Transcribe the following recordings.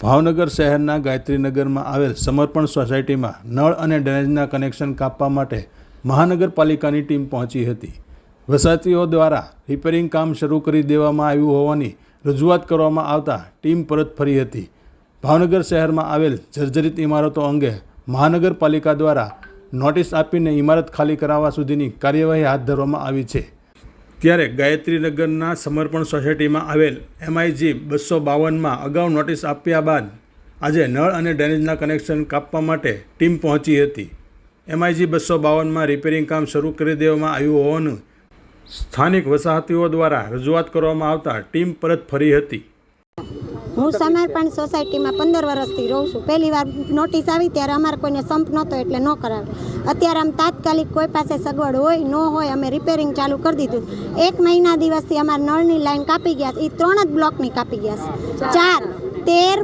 ભાવનગર શહેરના ગાયત્રીનગરમાં આવેલ સમર્પણ સોસાયટીમાં નળ અને ડ્રેનેજના કનેક્શન કાપવા માટે મહાનગરપાલિકાની ટીમ પહોંચી હતી. વસાતીઓ દ્વારા રિપેરિંગ કામ શરૂ કરી દેવામાં આવ્યું હોવાની રજૂઆત કરવામાં આવતા ટીમ પરત ફરી હતી. ભાવનગર શહેરમાં આવેલ જર્જરિત ઇમારતો અંગે મહાનગરપાલિકા દ્વારા નોટિસ આપીને ઇમારત ખાલી કરાવવા સુધીની કાર્યવાહી હાથ ધરવામાં આવી છે. ત્યારે ગાયત્રીનગરના સમર્પણ સોસાયટીમાં આવેલ એમઆઈજી બસો બાવનમાં અગાઉ નોટિસ આપ્યા બાદ આજે નળ અને ડ્રેનેજના કનેક્શન કાપવા માટે ટીમ પહોંચી હતી. એમઆઈજી બસો બાવનમાં રિપેરિંગ કામ શરૂ કરી દેવામાં આવ્યું હોવાનું સ્થાનિક વસાહતીઓ દ્વારા રજૂઆત કરવામાં આવતા ટીમ પરત ફરી હતી. હું સમર્પણ સોસાયટીમાં પંદર વર્ષથી રહું છું. પહેલી વાર નોટિસ આવી ત્યારે અમારે કોઈને સંપ નહોતો એટલે ન કરાવે અત્યારે આમ તાત્કાલિક કોઈ પાસે સગવડ હોય ન હોય અમે રિપેરિંગ ચાલુ કરી દીધું. એક મહિના દિવસથી અમારે નળની લાઈન કાપી ગયા છે. એ ત્રણ જ બ્લોકની કાપી ગયા છે. ચાર. તેર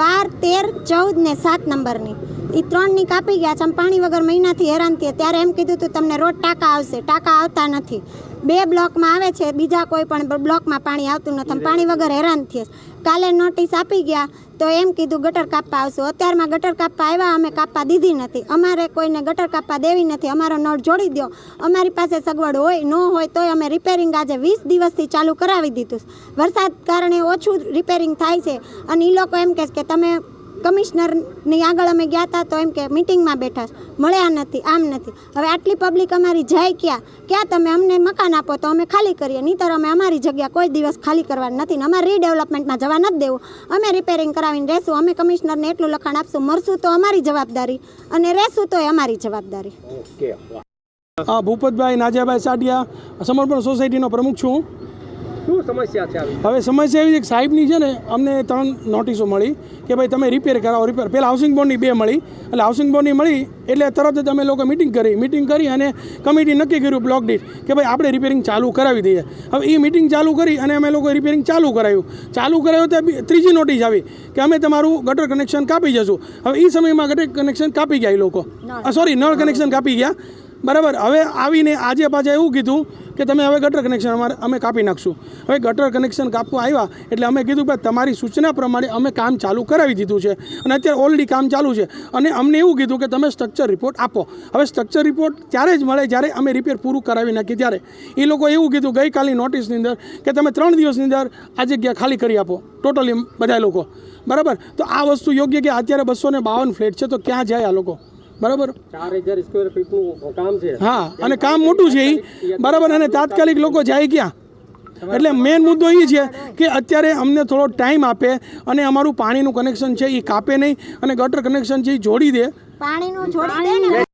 બાર તેર ચૌદ ને સાત નંબરની. એ ત્રણની કાપી ગયા છે. આમ પાણી વગર મહિનાથી હેરાન થયા. ત્યારે એમ કીધું હતું તમને રોજ ટાંકા આવશે. ટાંકા આવતા નથી. બે બ્લોકમાં આવે છે, બીજા કોઈ પણ બ્લોકમાં પાણી આવતું નથી પાણી વગર હેરાન થઈએ કાલે નોટિસ આપી ગયા તો એમ કીધું ગટર કાપવા આવશું. અત્યારમાં ગટર કાપવા આવ્યા, અમે કાપવા દીધી નથી. અમારે કોઈને ગટર કાપવા દેવી નથી. અમારો નળ જોડી દો અમારી પાસે સગવડ હોય, ન હોય તોય અમે રિપેરિંગ આજે વીસ દિવસથી ચાલુ કરાવી દીધું વરસાદ કારણે ઓછું રિપેરિંગ થાય છે. અને એ લોકો એમ કહે કે તમે કમિશનરની આગળ અમે ગયા હતા તો એમ કે મિટિંગમાં બેઠા મળ્યા નથી આમ નથી. હવે આટલી પબ્લિક અમારી જાય ક્યાં? ક્યાં તમે અમને મકાન આપો તો અમે ખાલી કરીએ નહીંતર અમે અમારી જગ્યા કોઈ દિવસ ખાલી કરવાની નથી ને અમારે રીડેવલપમેન્ટમાં જવા નથી દેવું. અમે રિપેરિંગ કરાવીને રહેશું અમે કમિશનરને એટલું લખાણ આપશું મરશું તો અમારી જવાબદારી અને રહેશું તો અમારી જવાબદારી. હા ભૂપતભાઈ નાજાભાઈ સાડિયા સમર્પણ સોસાયટીનો પ્રમુખ છું. શું સમસ્યા છે હવે સમસ્યા એવી છે કે સાહેબની છે ને અમને ત્રણ નોટિસો મળી કે ભાઈ તમે રિપેર કરાવો રિપેર પહેલાં હાઉસિંગ બોર્ડની બે મળી. એટલે હાઉસિંગ બોર્ડની મળી એટલે તરત જ અમે લોકો મિટિંગ કરી. મિટિંગ કરી અને કમિટી નક્કી કર્યું બ્લોક દીઠ કે ભાઈ આપણે રિપેરિંગ ચાલુ કરાવી દઈએ. હવે એ મિટિંગ ચાલુ કરી અને અમે લોકો રિપેરિંગ ચાલુ કરાવ્યું ચાલુ કરાવ્યું તો ત્રીજી નોટિસ આવી કે અમે તમારું ગટર કનેક્શન કાપી જશું. હવે એ સમયમાં ગટર કનેક્શન કાપી ગયા એ લોકો. સોરી નળ કનેક્શન કાપી ગયા. બરાબર? હવે આવીને આજે પાછા એવું કીધું કે તમે હવે ગટર કનેક્શન અમારે અમે કાપી નાખશું. હવે ગટર કનેક્શન કાપવા આવ્યા એટલે અમે કીધું કે તમારી સૂચના પ્રમાણે અમે કામ ચાલુ કરાવી દીધું છે અને અત્યારે ઓલરેડી કામ ચાલુ છે. અને અમને એવું કીધું કે તમે સ્ટ્રક્ચર રિપોર્ટ આપો. હવે સ્ટ્રક્ચર રિપોર્ટ ત્યારે જ મળે જ્યારે અમે રિપેર પૂરું કરાવી નાખીએ ત્યારે. એ લોકો એવું કીધું ગઈકાલની નોટિસની અંદર કે તમે ત્રણ દિવસની અંદર આ જગ્યા ખાલી કરી આપો. ટોટલી બધા લોકો. બરાબર? તો આ વસ્તુ યોગ્ય કે અત્યારે બસો બાવન ફ્લેટ છે તો ક્યાં જાય આ લોકો? બરાબર? કામ છે. હા અને કામ મોટું છે એ. બરાબર અને તાત્કાલિક લોકો જાય ક્યાં? એટલે મેઇન મુદ્દો એ છે કે અત્યારે અમને થોડો ટાઈમ આપે અને અમારું પાણીનું કનેક્શન છે એ કાપે નહીં અને ગટર કનેક્શન છે એ જોડી દે. પાણીનું જોડી દે ને.